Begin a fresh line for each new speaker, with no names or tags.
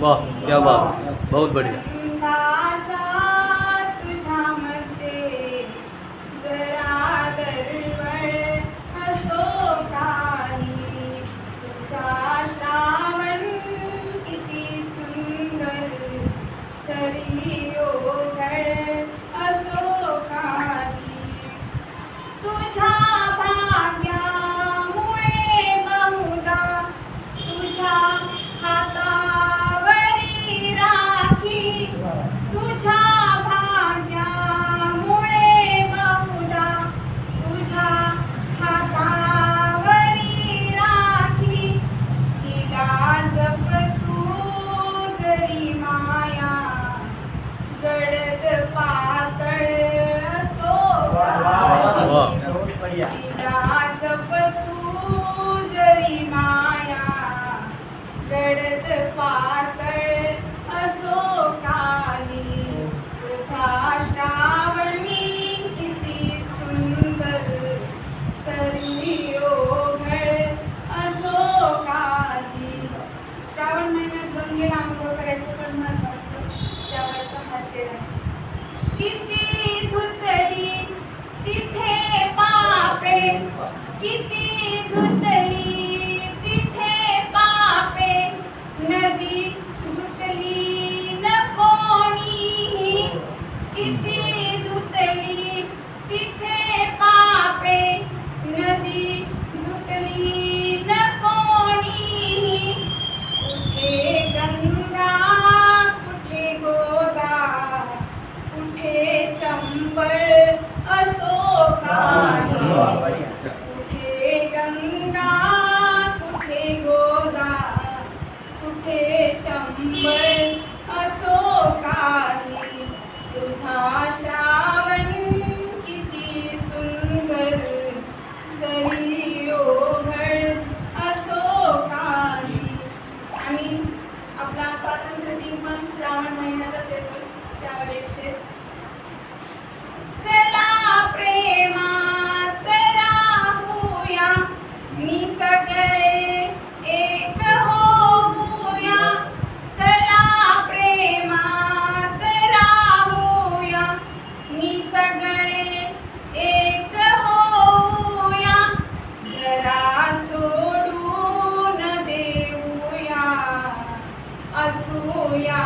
वाह क्या बात. बहुत बढ़िया.
जरी माया गडद पातळ असो काही तुझा श्रावण किती सुंदर सरियो घळ असो काही. श्रावण महिन्यात गंगेला आंघोळ करायचं पण महत्त्व असतं त्यावरचा हा शेर आहे. किती किती धुतली तिथे पापे नदी धुतली न कोणीही. किती धुतली तिथे पापे नदी धुतली न कोणीही. कुठे गंगा कुठे गोदा कुठे चंबळ असो काही. त्यामध्ये चला प्रेमात राहूया. मी एक चला प्रेमात राहूया. एक जरा असूया